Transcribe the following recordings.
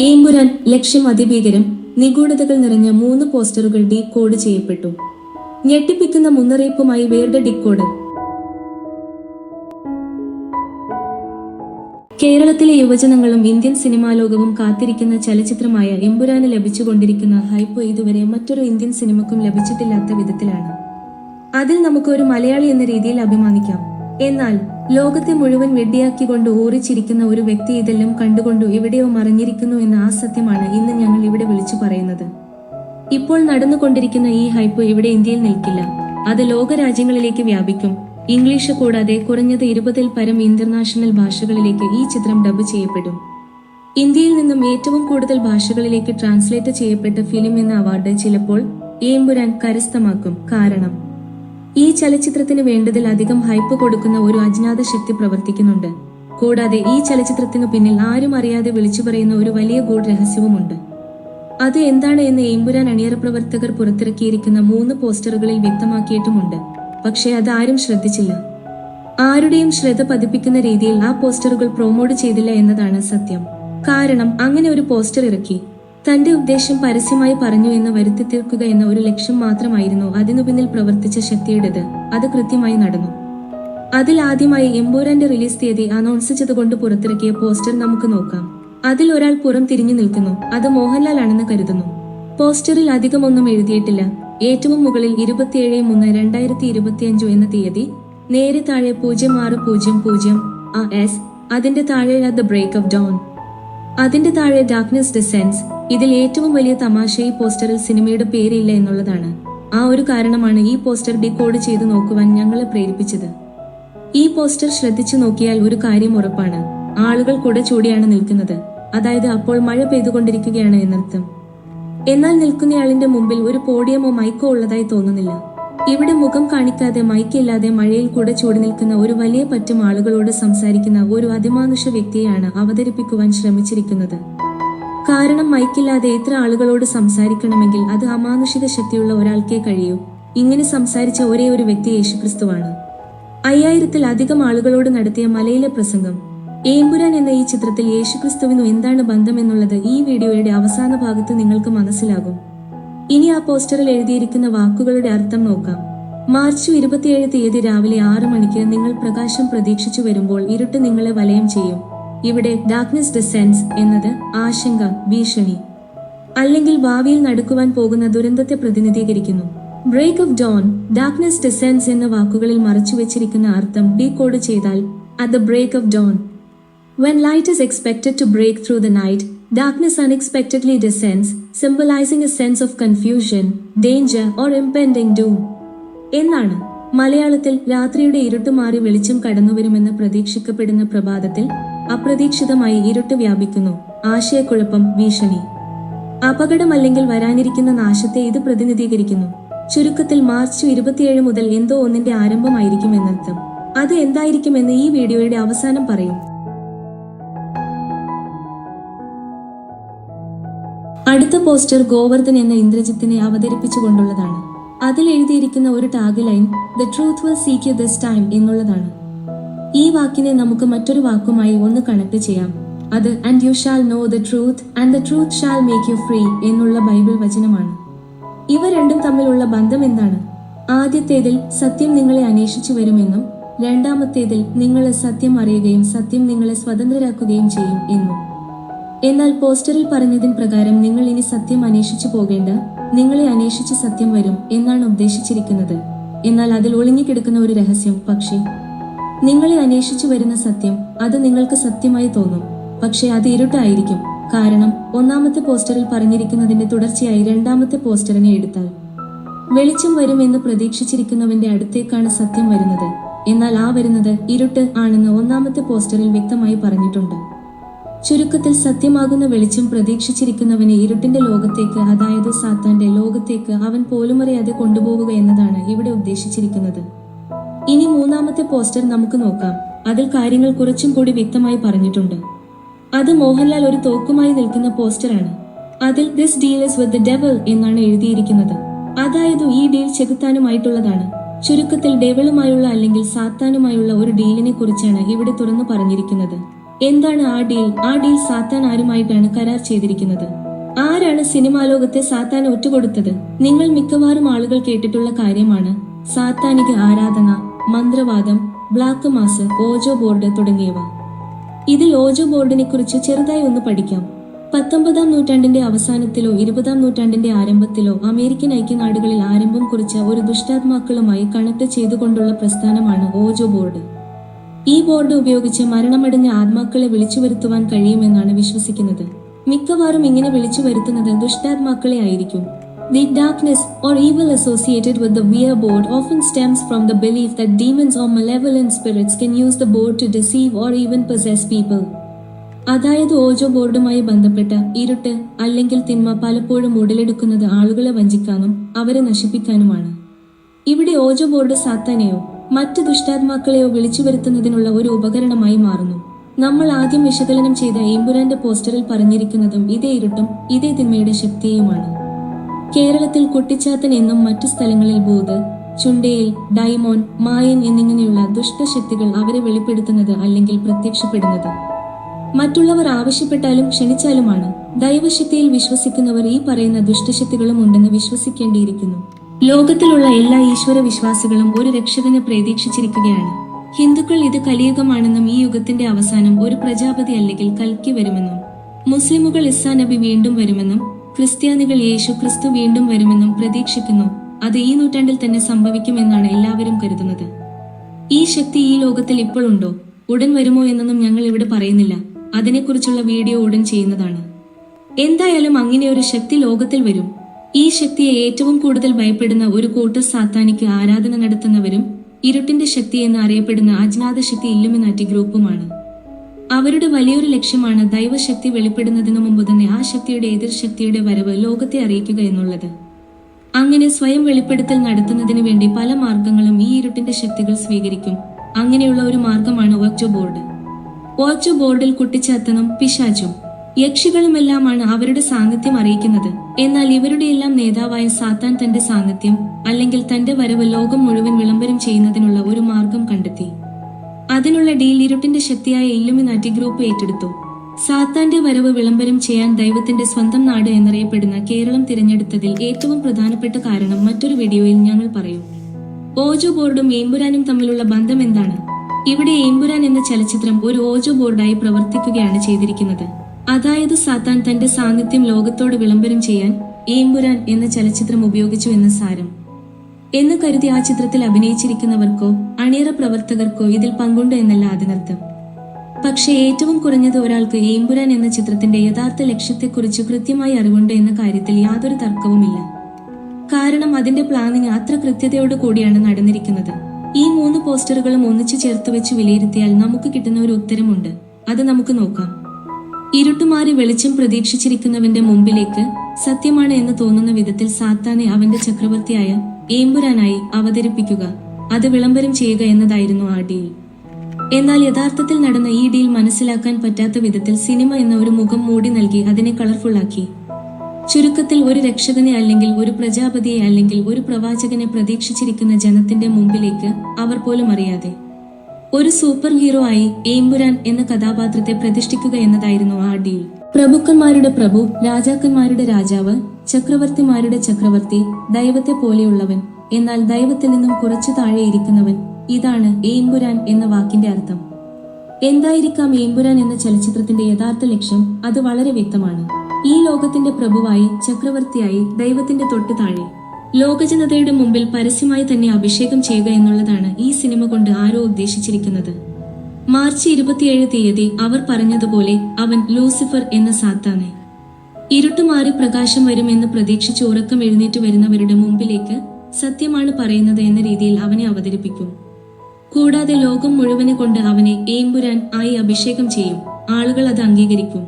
ഏമ്പുരാൻ ലക്ഷ്യം അതിഭീകരം നിഗൂഢതകൾ നിറഞ്ഞ മൂന്ന് പോസ്റ്ററുകൾ ഡീകോഡ് ചെയ്യപ്പെട്ടു. ഞെട്ടിപ്പിക്കുന്ന മുന്നറിയിപ്പുമായി വേർഡ് ഡിക്കോഡ് കേരളത്തിലെ യുവജനങ്ങളും ഇന്ത്യൻ സിനിമാ ലോകവും കാത്തിരിക്കുന്ന ചലച്ചിത്രമായ എമ്പുരാന് ലഭിച്ചുകൊണ്ടിരിക്കുന്ന ഹൈപ്പ് ഇതുവരെ മറ്റൊരു ഇന്ത്യൻ സിനിമക്കും ലഭിച്ചിട്ടില്ലാത്ത വിധത്തിലാണ്. അതിൽ നമുക്ക് ഒരു മലയാളി എന്ന രീതിയിൽ അഭിമാനിക്കാം. എന്നാൽ ലോകത്തെ മുഴുവൻ വെട്ടിയാക്കിക്കൊണ്ട് ഓറിച്ചിരിക്കുന്ന ഒരു വ്യക്തി ഇതെല്ലാം കണ്ടുകൊണ്ട് എവിടെയോ മറിഞ്ഞിരിക്കുന്നു എന്ന ആ സത്യമാണ് ഇന്ന് ഞങ്ങൾ ഇവിടെ വിളിച്ചു പറയുന്നത്. ഇപ്പോൾ നടന്നുകൊണ്ടിരിക്കുന്ന ഈ ഹൈപ്പ് ഇവിടെ ഇന്ത്യയിൽ നിൽക്കില്ല. അത് ലോക രാജ്യങ്ങളിലേക്ക് വ്യാപിക്കും. ഇംഗ്ലീഷ് കൂടാതെ കുറഞ്ഞത് ഇരുപതിൽ പരം ഇന്റർനാഷണൽ ഭാഷകളിലേക്ക് ഈ ചിത്രം ഡബ് ചെയ്യപ്പെടും. ഇന്ത്യയിൽ നിന്നും ഏറ്റവും കൂടുതൽ ഭാഷകളിലേക്ക് ട്രാൻസ്ലേറ്റ് ചെയ്യപ്പെട്ട ഫിലിം എന്ന അവാർഡ് ചിലപ്പോൾ ഏമ്പുരാൻ കരസ്ഥമാക്കും. കാരണം ഈ ചലച്ചിത്രത്തിന് വേണ്ടതിലധികം ഹൈപ്പ് കൊടുക്കുന്ന ഒരു അജ്ഞാത ശക്തി പ്രവർത്തിക്കുന്നുണ്ട്. കൂടാതെ ഈ ചലച്ചിത്രത്തിനു പിന്നിൽ ആരും അറിയാതെ വിളിച്ചു പറയുന്ന ഒരു വലിയ ഗൂഢ രഹസ്യവുമുണ്ട്. അത് എന്താണ് എന്ന് ഏമ്പുരാൻ അണിയറ പ്രവർത്തകർ പുറത്തിറക്കിയിരിക്കുന്ന മൂന്ന് പോസ്റ്ററുകളിൽ വ്യക്തമാക്കിയിട്ടുമുണ്ട്. പക്ഷേ അത് ആരും ശ്രദ്ധിച്ചില്ല. ആരുടെയും ശ്രദ്ധ പതിപ്പിക്കുന്ന രീതിയിൽ ആ പോസ്റ്ററുകൾ പ്രൊമോട്ട് ചെയ്തില്ല എന്നതാണ് സത്യം. കാരണം അങ്ങനെ ഒരു പോസ്റ്റർ ഇറക്കി. തന്റെ ഉദ്ദേശം പരസ്യമായി പറഞ്ഞു എന്ന് വരുത്തി തീർക്കുക എന്ന ഒരു ലക്ഷ്യം മാത്രമായിരുന്നു അതിനു പിന്നിൽ പ്രവർത്തിച്ച ശക്തിയുടേത്. അത് കൃത്യമായി നടന്നു. അതിൽ ആദ്യമായി എംബോരാന്റെ റിലീസ് തീയതി അനൗൺസ് ചെയ്തുകൊണ്ട് പുറത്തിറക്കിയ പോസ്റ്റർ നമുക്ക് നോക്കാം. അതിൽ ഒരാൾ പുറം തിരിഞ്ഞു നിൽക്കുന്നു. അത് മോഹൻലാൽ ആണെന്ന് കരുതുന്നു. പോസ്റ്ററിൽ അധികമൊന്നും എഴുതിയിട്ടില്ല. ഏറ്റവും മുകളിൽ ഇരുപത്തിയേഴ് മൂന്ന് രണ്ടായിരത്തി ഇരുപത്തിയഞ്ചു എന്ന തീയതി നേരെ താഴെ പൂജ്യം ആറ് പൂജ്യം പൂജ്യം അതിന്റെ താഴെ ദ ബ്രേക്ക് ഓഫ് ഡോൺ അതിന്റെ താഴെ ഡാർക്ക്നെസ് ഡിസെൻസ് ഇതിൽ ഏറ്റവും വലിയ തമാശ ഈ പോസ്റ്ററിൽ സിനിമയുടെ പേരില്ല എന്നുള്ളതാണ്. ആ ഒരു കാരണമാണ് ഈ പോസ്റ്റർ ഡീകോഡ് ചെയ്തു നോക്കുവാൻ ഞങ്ങളെ പ്രേരിപ്പിച്ചത്. ഈ പോസ്റ്റർ ശ്രദ്ധിച്ചു നോക്കിയാൽ ഒരു കാര്യം ഉറപ്പാണ്. ആളുകൾ കൂടെ ചൂടിയാണ് നിൽക്കുന്നത്. അതായത് അപ്പോൾ മഴ പെയ്തുകൊണ്ടിരിക്കുകയാണ് എന്നർത്ഥം. എന്നാൽ നിൽക്കുന്നയാളിന്റെ മുമ്പിൽ ഒരു പോഡിയമോ മൈക്കോ ഉള്ളതായി തോന്നുന്നില്ല. ഇവിടെ മുഖം കാണിക്കാതെ മൈക്കില്ലാതെ മഴയിൽ കൂടെ ചൂടി നിൽക്കുന്ന ഒരു വലിയ പറ്റം ആളുകളോട് സംസാരിക്കുന്ന ഒരു അതിമാനുഷ വ്യക്തിയാണ് അവതരിപ്പിക്കുവാൻ ശ്രമിച്ചിരിക്കുന്നത്. കാരണം മൈക്കില്ലാതെ ഇത്ര ആളുകളോട് സംസാരിക്കണമെങ്കിൽ അത് അമാനുഷിക ശക്തിയുള്ള ഒരാൾക്കേ കഴിയൂ. ഇങ്ങനെ സംസാരിച്ച ഒരേ ഒരു വ്യക്തി യേശുക്രിസ്തുവാണ്. അയ്യായിരത്തിലധികം ആളുകളോട് നടത്തിയ മലയിലെ പ്രസംഗം. ഏമ്പുരാൻ എന്ന ഈ ചിത്രത്തിൽ യേശുക്രിസ്തുവിനു എന്താണ് ബന്ധം എന്നുള്ളത് ഈ വീഡിയോയുടെ അവസാന ഭാഗത്ത് നിങ്ങൾക്ക് മനസ്സിലാകും. ഇനി ആ പോസ്റ്ററിൽ എഴുതിയിരിക്കുന്ന വാക്കുകളുടെ അർത്ഥം നോക്കാം. മാർച്ച് ഇരുപത്തിയേഴ് തീയതി രാവിലെ ആറ് മണിക്ക് നിങ്ങൾ പ്രകാശം പ്രതീക്ഷിച്ചു വരുമ്പോൾ ഇരുട്ട് നിങ്ങളെ വലയം ചെയ്യും. ഇവിടെ ഡാർക്ക്നെസ് ഡിസെൻസ് എന്നത് ആശങ്ക ഭീഷണി. അല്ലെങ്കിൽ ഭാവിയിൽ നടക്കുവാൻ പോകുന്ന ദുരന്തത്തെ പ്രതിനിധീകരിക്കുന്നു. Break of dawn darkness descends എന്ന വാക്കുകളിൽ മറച്ചു വെച്ചിരിക്കുന്ന അർത്ഥം ഡീകോഡ് ചെയ്താൽ at the break of dawn when light is expected to break through the night, darkness unexpectedly descends, symbolizing a sense of confusion, danger, or impending doom. എന്നാണ് മലയാളത്തിൽ രാത്രിയുടെ ഇരുട്ട് മാറി വെളിച്ചം കടന്നുവരുമെന്ന് പ്രതീക്ഷിക്കപ്പെടുന്ന പ്രഭാതത്തിൽ അപ്രതീക്ഷിതമായി ഇരുട്ട് വ്യാപിക്കുന്നു ആശയക്കുഴപ്പം ഭീഷണി. അപകടം അല്ലെങ്കിൽ വരാനിരിക്കുന്ന നാശത്തെ ഇത് പ്രതിനിധീകരിക്കുന്നു. ചുരുക്കത്തിൽ മാർച്ച് ഇരുപത്തിയേഴ് മുതൽ എന്തോ ഒന്നിന്റെ ആരംഭമായിരിക്കും എന്നർത്ഥം. അത് എന്തായിരിക്കുമെന്ന് ഈ വീഡിയോയുടെ അവസാനം പറയും. അടുത്ത പോസ്റ്റർ ഗോവർദ്ധൻ എന്ന ഇന്ദ്രജിത്തിനെ അവതരിപ്പിച്ചുകൊണ്ടുള്ളതാണ്. അതിൽ എഴുതിയിരിക്കുന്ന ഒരു tag line the truth will seek this time എന്നുള്ളതാണ്. ഈ വാക്കിനെ നമുക്ക് മറ്റൊരു വാക്കുമായി ഒന്ന് കണക്ട് ചെയ്യാം. അത് and you shall know the truth and the truth shall make you free എന്നുള്ള ബൈബിൾ വചനമാണ്. ഇവ രണ്ടും തമ്മിലുള്ള ബന്ധം എന്താണ്? ആദ്യത്തേതിൽ സത്യം നിങ്ങളെ അന്വേഷിച്ചു വരുമെന്നും രണ്ടാമത്തേതിൽ നിങ്ങളെ സത്യം അറിയുകയും സത്യം നിങ്ങളെ സ്വതന്ത്രരാക്കുകയും ചെയ്യും എന്നും. എന്നാൽ പോസ്റ്ററിൽ പറഞ്ഞതിൻ പ്രകാരം നിങ്ങൾ ഇനി സത്യം അന്വേഷിച്ചു പോകേണ്ട നിങ്ങളെ അന്വേഷിച്ച് സത്യം വരും എന്നാണ് ഉദ്ദേശിച്ചിരിക്കുന്നത്. എന്നാൽ അതിൽ ഒളിഞ്ഞുകിടക്കുന്ന ഒരു രഹസ്യം പക്ഷേ നിങ്ങളെ അന്വേഷിച്ചു വരുന്ന സത്യം അത് നിങ്ങൾക്ക് സത്യമായി തോന്നും. പക്ഷേ അത് ഇരുട്ടായിരിക്കും. കാരണം ഒന്നാമത്തെ പോസ്റ്ററിൽ പറഞ്ഞിരിക്കുന്നതിന്റെ തുടർച്ചയായി രണ്ടാമത്തെ പോസ്റ്ററിനെ എടുത്താൽ വെളിച്ചം വരുമെന്ന് പ്രതീക്ഷിച്ചിരിക്കുന്നവന്റെ അടുത്തേക്കാണ് സത്യം വരുന്നത്. എന്നാൽ ആ വരുന്നത് ഇരുട്ട് ആണെന്ന് ഒന്നാമത്തെ പോസ്റ്ററിൽ വ്യക്തമായി പറഞ്ഞിട്ടുണ്ട്. ചുരുക്കത്തിൽ സത്യമാകുന്ന വെളിച്ചം പ്രതീക്ഷിച്ചിരിക്കുന്നവനെ ഇരുട്ടിന്റെ ലോകത്തേക്ക് അതായത് സാത്താന്റെ ലോകത്തേക്ക് അവൻ പോലുമറിയാതെ കൊണ്ടുപോവുക എന്നതാണ് ഇവിടെ ഉദ്ദേശിച്ചിരിക്കുന്നത്. ഇനി മൂന്നാമത്തെ പോസ്റ്റർ നമുക്ക് നോക്കാം. അതിൽ കാര്യങ്ങൾ കുറച്ചും കൂടി വ്യക്തമായി പറഞ്ഞിട്ടുണ്ട്. അത് മോഹൻലാൽ ഒരു തോക്കുമായി നിൽക്കുന്ന പോസ്റ്ററാണ്. അതിൽ this deal is with devil എന്നാണ് എഴുതിയിരിക്കുന്നത്. അതായത് ഈ ഡീൽ ചെകുത്താനുമായിട്ടുള്ളതാണ്. ചുരുക്കത്തിൽ ഡെവളുമായുള്ള അല്ലെങ്കിൽ സാത്താനുമായുള്ള ഒരു ഡീലിനെ കുറിച്ചാണ് ഇവിടെ തുറന്നു പറഞ്ഞിരിക്കുന്നത്. എന്താണ് ആ ഡീൽ? ആ ഡീൽ സാത്താൻ ആരുമായിട്ടാണ് കരാർ ചെയ്തിരിക്കുന്നത്? ആരാണ് സിനിമാ ലോകത്തെ സാത്താൻ ഒറ്റുകൊടുത്തത്? നിങ്ങൾ മിക്കവാറും ആളുകൾ കേട്ടിട്ടുള്ള കാര്യമാണ് സാത്താനിക ആരാധന മന്ത്രവാദം ബ്ലാക്ക് മാസ് ഓജോ ബോർഡ് തുടങ്ങിയവ. ഇതിൽ ഓജോ ബോർഡിനെ കുറിച്ച് ചെറുതായി ഒന്ന് പഠിക്കാം. പത്തൊമ്പതാം നൂറ്റാണ്ടിന്റെ അവസാനത്തിലോ ഇരുപതാം നൂറ്റാണ്ടിന്റെ ആരംഭത്തിലോ അമേരിക്കൻ ഐക്യനാടുകളിൽ ആരംഭം കുറിച്ച ഒരു ദുഷ്ടാത്മാക്കളുമായി കണക്ട് ചെയ്തുകൊണ്ടുള്ള പ്രസ്ഥാനമാണ് ഓജോ ബോർഡ്. ഈ ബോർഡ് ഉപയോഗിച്ച് മരണമടഞ്ഞ ആത്മാക്കളെ വിളിച്ചു വരുത്തുവാൻ കഴിയുമെന്നാണ് വിശ്വസിക്കുന്നത്. മിക്കവാറും ഇങ്ങനെ വിളിച്ചു വരുത്തുന്നത് ദുഷ്ടാത്മാക്കളെ ആയിരിക്കും. The darkness or evil associated with the Weir board often stems from the belief that demons or malevolent spirits can use the board to deceive or even possess people. അതായത് ഓജോ ബോർഡുമായി ബന്ധപ്പെട്ട ഇരുട്ട് അല്ലെങ്കിൽ തിന്മ പലപ്പോഴും ഉടലെടുക്കുന്നത് ആളുകളെ വഞ്ചിക്കാനും അവരെ നശിപ്പിക്കാനുമാണ്. ഇവിടെ ഓജോ ബോർഡ് സാത്താനെയോ മറ്റ് ദുഷ്ടാത്മാക്കളെയോ വിളിച്ചു വരുത്തുന്നതിനുള്ള ഒരു ഉപകരണമായി മാറുന്നു. നമ്മൾ ആദ്യം വിശകലനം ചെയ്ത ഏമ്പുരാന്റെ പോസ്റ്ററിൽ പറഞ്ഞിരിക്കുന്നതും ഇതേ ഇരുട്ടും ഇതേ തിന്മയുടെ ശക്തിയുമാണ്. കേരളത്തിൽ കുട്ടിച്ചാത്തൻ എന്നും മറ്റു സ്ഥലങ്ങളിൽ ഭൂത് ചുണ്ടയിൽ ഡൈമോൺ മായൻ എന്നിങ്ങനെയുള്ള ദുഷ്ടശക്തികൾ അവരെ വെളിപ്പെടുത്തുന്നത് അല്ലെങ്കിൽ പ്രത്യക്ഷപ്പെടുന്നത്. മറ്റുള്ളവർ ആവശ്യപ്പെട്ടാലും ക്ഷണിച്ചാലുമാണ്. ദൈവശക്തിയിൽ വിശ്വസിക്കുന്നവർ ഈ പറയുന്ന ദുഷ്ടശക്തികളും ഉണ്ടെന്ന് വിശ്വസിക്കേണ്ടിയിരിക്കുന്നു. ലോകത്തിലുള്ള എല്ലാ ഈശ്വര വിശ്വാസികളും ഒരു രക്ഷകനെ പ്രതീക്ഷിച്ചിരിക്കുകയാണ്. ഹിന്ദുക്കൾ ഇത് കലിയുഗമാണെന്നും ഈ യുഗത്തിന്റെ അവസാനം ഒരു പ്രജാപതി അല്ലെങ്കിൽ കൽക്കി വരുമെന്നും മുസ്ലിമുകൾ ഇസ്സാ നബി വീണ്ടും വരുമെന്നും ക്രിസ്ത്യാനികൾ യേശു ക്രിസ്തു വീണ്ടും വരുമെന്നും പ്രതീക്ഷിക്കുന്നു. അത് ഈ നൂറ്റാണ്ടിൽ തന്നെ സംഭവിക്കുമെന്നാണ് എല്ലാവരും കരുതുന്നത്. ഈ ശക്തി ഈ ലോകത്തിൽ ഇപ്പോൾ ഉണ്ടോ? ഉടൻ വരുമോ എന്നൊന്നും ഞങ്ങൾ ഇവിടെ പറയുന്നില്ല. അതിനെക്കുറിച്ചുള്ള വീഡിയോ ഉടൻ ചെയ്യുന്നതാണ്. എന്തായാലും അങ്ങനെ ഒരു ശക്തി ലോകത്തിൽ വരും. ഈ ശക്തിയെ ഏറ്റവും കൂടുതൽ ഭയപ്പെടുന്ന ഒരു കൂട്ടർ സാത്താനിക്ക് ആരാധന നടത്തുന്നവരും ഇരുട്ടിന്റെ ശക്തി എന്ന് അറിയപ്പെടുന്ന അജ്ഞാത ശക്തി ഇല്ലുമിനാറ്റി ഗ്രൂപ്പുമാണ്. അവരുടെ വലിയൊരു ലക്ഷ്യമാണ് ദൈവശക്തി വെളിപ്പെടുന്നതിനു മുമ്പ് തന്നെ ആ ശക്തിയുടെ എതിർ ശക്തിയുടെ വരവ് ലോകത്തെ അറിയിക്കുക എന്നുള്ളത്. അങ്ങനെ സ്വയം വെളിപ്പെടുത്തൽ നടത്തുന്നതിന് വേണ്ടി പല മാർഗങ്ങളും ഈ ഇരുട്ടിന്റെ ശക്തികൾ സ്വീകരിക്കും. അങ്ങനെയുള്ള ഒരു മാർഗമാണ് ഓച്ചോ ബോർഡ്. ഓച്ചോ ബോർഡിൽ കുട്ടിച്ചാത്തനും പിശാച്ചും യക്ഷികളുമെല്ലാമാണ് അവരുടെ സാന്നിധ്യം അറിയിക്കുന്നത്. എന്നാൽ ഇവരുടെയെല്ലാം നേതാവായ സാത്താൻ തന്റെ സാന്നിധ്യം അല്ലെങ്കിൽ തന്റെ വരവ് ലോകം മുഴുവൻ വിളംബരം ചെയ്യുന്നതിനുള്ള ഒരു മാർഗം കണ്ടെത്തി. അതിനുള്ള ഡീൽ ഇരുട്ടിന്റെ ശക്തിയായ ഇല്ലുമിനാറ്റി ഗ്രൂപ്പ് ഏറ്റെടുത്തു. സാത്താന്റെ വരവ് വിളംബരം ചെയ്യാൻ ദൈവത്തിന്റെ സ്വന്തം നാട് എന്നറിയപ്പെടുന്ന കേരളം തിരഞ്ഞെടുത്തതിൽ ഏറ്റവും പ്രധാനപ്പെട്ട കാരണം മറ്റൊരു വീഡിയോയിൽ ഞങ്ങൾ പറയും. ഓജോ ബോർഡും ഏമ്പുരാനും തമ്മിലുള്ള ബന്ധം എന്താണ്? ഇവിടെ ഏമ്പുരാൻ എന്ന ചലച്ചിത്രം ഒരു ഓജോ ബോർഡായി പ്രവർത്തിക്കുകയാണ് ചെയ്തിരിക്കുന്നത്. അതായത് സാത്താൻ തന്റെ സാന്നിധ്യം ലോകത്തോട് വിളംബരം ചെയ്യാൻ ഏമ്പുരാൻ എന്ന ചലച്ചിത്രം ഉപയോഗിച്ചു എന്ന സാരം. എന്ന് കരുതി ആ ചിത്രത്തിൽ അഭിനയിച്ചിരിക്കുന്നവർക്കോ അണിയറ പ്രവർത്തകർക്കോ ഇതിൽ പങ്കുണ്ട് എന്നല്ല അതിനർത്ഥം. പക്ഷേ ഏറ്റവും കുറഞ്ഞത് ഒരാൾക്ക് ഏമ്പുരാൻ എന്ന ചിത്രത്തിന്റെ യഥാർത്ഥ ലക്ഷ്യത്തെക്കുറിച്ച് കൃത്യമായി അറിവുണ്ട് എന്ന കാര്യത്തിൽ യാതൊരു തർക്കവുമില്ല. കാരണം അതിന്റെ പ്ലാനിങ് അത്ര കൃത്യതയോട് കൂടിയാണ് നടന്നിരിക്കുന്നത്. ഈ മൂന്ന് പോസ്റ്ററുകളും ഒന്നിച്ചു ചേർത്ത് വെച്ച് വിലയിരുത്തിയാൽ നമുക്ക് കിട്ടുന്ന ഒരു ഉത്തരമുണ്ട്. അത് നമുക്ക് നോക്കാം. ഇരുട്ടുമാറി വെളിച്ചം പ്രതീക്ഷിച്ചിരിക്കുന്നവന്റെ മുമ്പിലേക്ക് സത്യമാണ് എന്ന് തോന്നുന്ന വിധത്തിൽ സാത്താനെ അവന്റെ ചക്രവർത്തിയായ ഏമ്പുരാനായി അവതരിപ്പിക്കുക. അത് വിളംബരം ചെയ്യുക എന്നതായിരുന്നു ആ ഡീൽ. എന്നാൽ യഥാർത്ഥത്തിൽ നടന്ന ഈ ഡീൽ മനസ്സിലാക്കാൻ പറ്റാത്ത വിധത്തിൽ സിനിമ എന്ന ഒരു മുഖം മൂടി നൽകി അതിനെ കളർഫുള്ളാക്കി. ചുരുക്കത്തിൽ ഒരു രക്ഷകനെ അല്ലെങ്കിൽ ഒരു പ്രജാപതിയെ അല്ലെങ്കിൽ ഒരു പ്രവാചകനെ പ്രതീക്ഷിച്ചിരിക്കുന്ന ജനത്തിന്റെ മുമ്പിലേക്ക് അവർ പോലും അറിയാതെ ഒരു സൂപ്പർ ഹീറോ ആയി ഏമ്പുരാൻ എന്ന കഥാപാത്രത്തെ പ്രതിഷ്ഠിക്കുക എന്നതായിരുന്നു ആ ഡീൽ. പ്രഭുക്കന്മാരുടെ പ്രഭു രാജാക്കന്മാരുടെ രാജാവ് ചക്രവർത്തിമാരുടെ ചക്രവർത്തി ദൈവത്തെ പോലെയുള്ളവൻ എന്നാൽ ദൈവത്തിൽ നിന്നും കുറച്ചു താഴെ ഇരിക്കുന്നവൻ ഇതാണ് ഏമ്പുരാൻ എന്ന വാക്കിന്റെ അർത്ഥം. എന്തായിരിക്കാം ഏമ്പുരാൻ എന്ന ചലച്ചിത്രത്തിന്റെ യഥാർത്ഥ ലക്ഷ്യം? അത് വളരെ വ്യക്തമാണ്. ഈ ലോകത്തിന്റെ പ്രഭുവായി ചക്രവർത്തിയായി ദൈവത്തിന്റെ തൊട്ടു താഴെ. ലോകജനതയുടെ മുമ്പിൽ പരസ്യമായി തന്നെ അഭിഷേകം ചെയ്യുക എന്നുള്ളതാണ് ഈ സിനിമ കൊണ്ട് ആരോ ഉദ്ദേശിച്ചിരിക്കുന്നത്. മാർച്ച് ഇരുപത്തിയേഴ് തീയതി അവർ പറഞ്ഞതുപോലെ അവൻ ലൂസിഫർ എന്ന സാത്താനെ. ഇരുട്ടുമാറി പ്രകാശം വരുമെന്ന് പ്രതീക്ഷിച്ച് ഉറക്കം എഴുന്നേറ്റ് വരുന്നവരുടെ മുമ്പിലേക്ക് സത്യമാണ് പറയുന്നത് എന്ന രീതിയിൽ അവനെ അവതരിപ്പിക്കും. കൂടാതെ ലോകം മുഴുവനെ കൊണ്ട് അവനെ ഏമ്പുരാൻ ആയി അഭിഷേകം ചെയ്യും. ആളുകൾ അത് അംഗീകരിക്കും.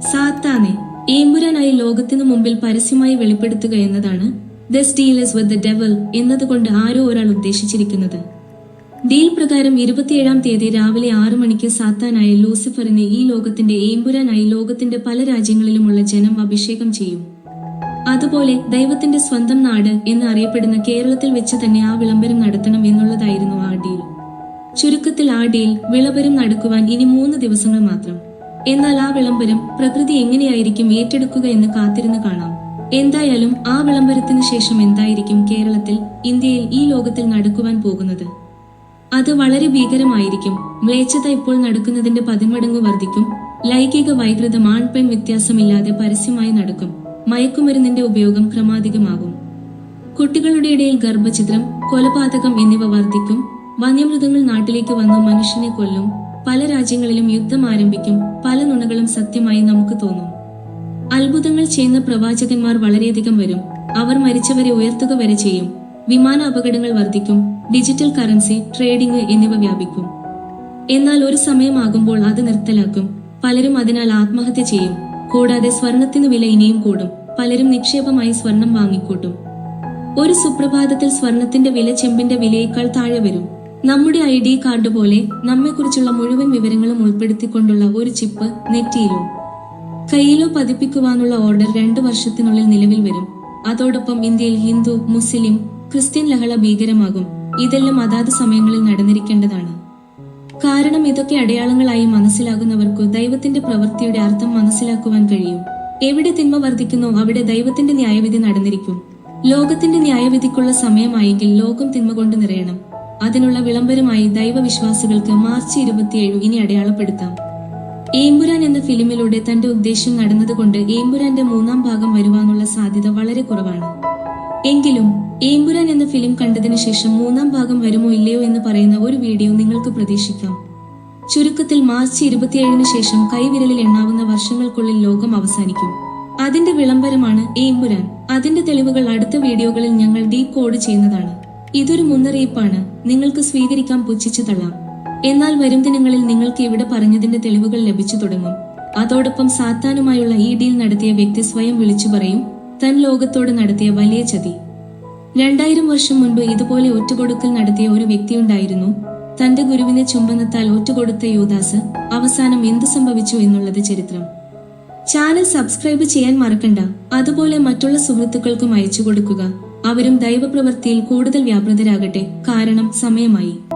സാത്താനെ ഏമ്പുരാനായി ലോകത്തിനു മുമ്പിൽ പരസ്യമായി വെളിപ്പെടുത്തുക എന്നതാണ് the steals with the devil എന്നതുകൊണ്ട് ആരോ ഒരാൾ ഉദ്ദേശിച്ചിരിക്കുന്നത്. ഡീൽ പ്രകാരം ഇരുപത്തിയേഴാം തീയതി രാവിലെ ആറു മണിക്ക് സാത്താനായ ലൂസിഫറിനെ ഈ ലോകത്തിന്റെ ഏമ്പുരാനായി ലോകത്തിന്റെ പല രാജ്യങ്ങളിലുമുള്ള ജനം അഭിഷേകം ചെയ്യും. അതുപോലെ ദൈവത്തിന്റെ സ്വന്തം നാട് എന്ന് അറിയപ്പെടുന്ന കേരളത്തിൽ വെച്ച് തന്നെ ആ വിളംബരം നടത്തണം എന്നുള്ളതായിരുന്നു ആ ഡീൽ ചുരുക്കത്തിൽ ആ ഡീൽ വിളംബരം നടക്കുവാൻ ഇനി മൂന്ന് ദിവസങ്ങൾ മാത്രം. എന്നാൽ ആ വിളംബരം പ്രകൃതി എങ്ങനെയായിരിക്കും ഏറ്റെടുക്കുക എന്ന് കാത്തിരുന്ന് കാണാം. എന്തായാലും ആ വിളംബരത്തിന് ശേഷം എന്തായിരിക്കും കേരളത്തിൽ ഇന്ത്യയിൽ ഈ ലോകത്തിൽ നടക്കുവാൻ പോകുന്നത്? അത് വളരെ ഭീകരമായിരിക്കും. മ്ലേച്ഛത ഇപ്പോൾ നടക്കുന്നതിന്റെ പതിമടങ്ങ് വർദ്ധിക്കും. ലൈംഗിക വൈകൃതം ആൺ പെൺ വ്യത്യാസമില്ലാതെ പരസ്യമായി നടക്കും. മയക്കുമരുന്നിന്റെ ഉപയോഗം ക്രമാധികമാകും. കുട്ടികളുടെ ഇടയിൽ ഗർഭചിത്രം കൊലപാതകം എന്നിവ വർദ്ധിക്കും. വന്യമൃഗങ്ങൾ നാട്ടിലേക്ക് വന്ന് മനുഷ്യനെ കൊല്ലും. പല രാജ്യങ്ങളിലും യുദ്ധം ആരംഭിക്കും. പല നുണകളും സത്യമായി നമുക്ക് തോന്നും. അത്ഭുതങ്ങൾ ചെയ്യുന്ന പ്രവാചകന്മാർ വളരെയധികം വരും. അവർ മരിച്ചവരെ ഉയർത്തുക വരെ ചെയ്യും. വിമാന അപകടങ്ങൾ വർദ്ധിക്കും. ഡിജിറ്റൽ കറൻസി ട്രേഡിംഗ് എന്നിവ വ്യാപിക്കും. എന്നാൽ ഒരു സമയമാകുമ്പോൾ അത് നിർത്തലാക്കും. പലരും അതിനാൽ ആത്മഹത്യ ചെയ്യും. കൂടാതെ സ്വർണത്തിന് വില ഇനിയും കൂടും. പലരും നിക്ഷേപമായി സ്വർണം വാങ്ങിക്കൂട്ടും. ഒരു സുപ്രഭാതത്തിൽ സ്വർണത്തിന്റെ വില ചെമ്പിന്റെ വിലയേക്കാൾ താഴെ വരും. നമ്മുടെ ഐ ഡി കാർഡ് പോലെ നമ്മെക്കുറിച്ചുള്ള മുഴുവൻ വിവരങ്ങളും ഉൾപ്പെടുത്തിക്കൊണ്ടുള്ള ഒരു ചിപ്പ് നെറ്റിയിലോ കയ്യിലോ പതിപ്പിക്കുവാനുള്ള ഓർഡർ രണ്ടു വർഷത്തിനുള്ളിൽ നിലവിൽ വരും. അതോടൊപ്പം ഇന്ത്യയിൽ ഹിന്ദു മുസ്ലിം ക്രിസ്ത്യൻ ലഹള ഭീകരമാകും. ഇതെല്ലാം അതാത് സമയങ്ങളിൽ നടന്നിരിക്കേണ്ടതാണ്. കാരണം ഇതൊക്കെ അടയാളങ്ങളായി മനസ്സിലാകുന്നവർക്കു ദൈവത്തിന്റെ പ്രവൃത്തിയുടെ അർത്ഥം മനസ്സിലാക്കുവാൻ കഴിയും. എവിടെ തിന്മ വർദ്ധിക്കുന്നു അവിടെ ദൈവത്തിന്റെ ന്യായവിധി നടന്നിരിക്കും. ലോകത്തിന്റെ ന്യായവിധിക്കുള്ള സമയമായെങ്കിൽ ലോകം തിന്മ കൊണ്ട് നിറയണം. അതിനുള്ള വിളംബരമായി ദൈവവിശ്വാസികൾക്ക് മാർച്ച് ഇരുപത്തിയേഴ് ഇനി അടയാളപ്പെടുത്താം. ഏമ്പുരാൻ എന്ന ഫിലിമിലൂടെ തന്റെ ഉദ്ദേശം നടന്നതുകൊണ്ട് ഏമ്പുരാന്റെ മൂന്നാം ഭാഗം വരുവാനുള്ള സാധ്യത വളരെ കുറവാണ്. എങ്കിലും ഏമ്പുരാൻ എന്ന ഫിലിം കണ്ടതിന് ശേഷം മൂന്നാം ഭാഗം വരുമോ ഇല്ലയോ എന്ന് പറയുന്ന ഒരു വീഡിയോ നിങ്ങൾക്ക് പ്രതീക്ഷിക്കാം. ചുരുക്കത്തിൽ മാർച്ച് ഇരുപത്തിയേഴിന് ശേഷം കൈവിരലിൽ എണ്ണാവുന്ന വർഷങ്ങൾക്കുള്ളിൽ ലോകം അവസാനിക്കും. അതിന്റെ വിളംബരമാണ് ഏമ്പുരാൻ. അതിന്റെ തെളിവുകൾ അടുത്ത വീഡിയോകളിൽ ഞങ്ങൾ ഡീകോഡ് കോഡ് ചെയ്യുന്നതാണ്. ഇതൊരു മുന്നറിയിപ്പാണ്. നിങ്ങൾക്ക് സ്വീകരിക്കാൻ പുച്ഛിച്ചു തള്ളാം. എന്നാൽ വരും ദിനങ്ങളിൽ നിങ്ങൾക്ക് ഇവിടെ പറഞ്ഞതിന്റെ തെളിവുകൾ ലഭിച്ചു തുടങ്ങും. അതോടൊപ്പം സാത്താനുമായുള്ള ഈ ഡീൽ നടത്തിയ വ്യക്തി സ്വയം വിളിച്ചു പറയും തൻ ലോകത്തോട് നടത്തിയ വലിയ ചതി. രണ്ടായിരം വർഷം മുൻപ് ഇതുപോലെ ഒറ്റുകൊടുക്കൽ നടത്തിയ ഒരു വ്യക്തിയുണ്ടായിരുന്നു തന്റെ ഗുരുവിനെ ചുംബനത്താൽ ഒറ്റുകൊടുത്ത യൂദാസ് അവസാനം എന്തു സംഭവിച്ചു എന്നുള്ളത് ചരിത്രം. ചാനൽ സബ്സ്ക്രൈബ് ചെയ്യാൻ മറക്കണ്ട. അതുപോലെ മറ്റുള്ള സുഹൃത്തുക്കൾക്കും അയച്ചു കൊടുക്കുക. അവരും ദൈവപ്രവൃത്തിയിൽ കൂടുതൽ വ്യാപൃതരാകട്ടെ. കാരണം സമയമായി.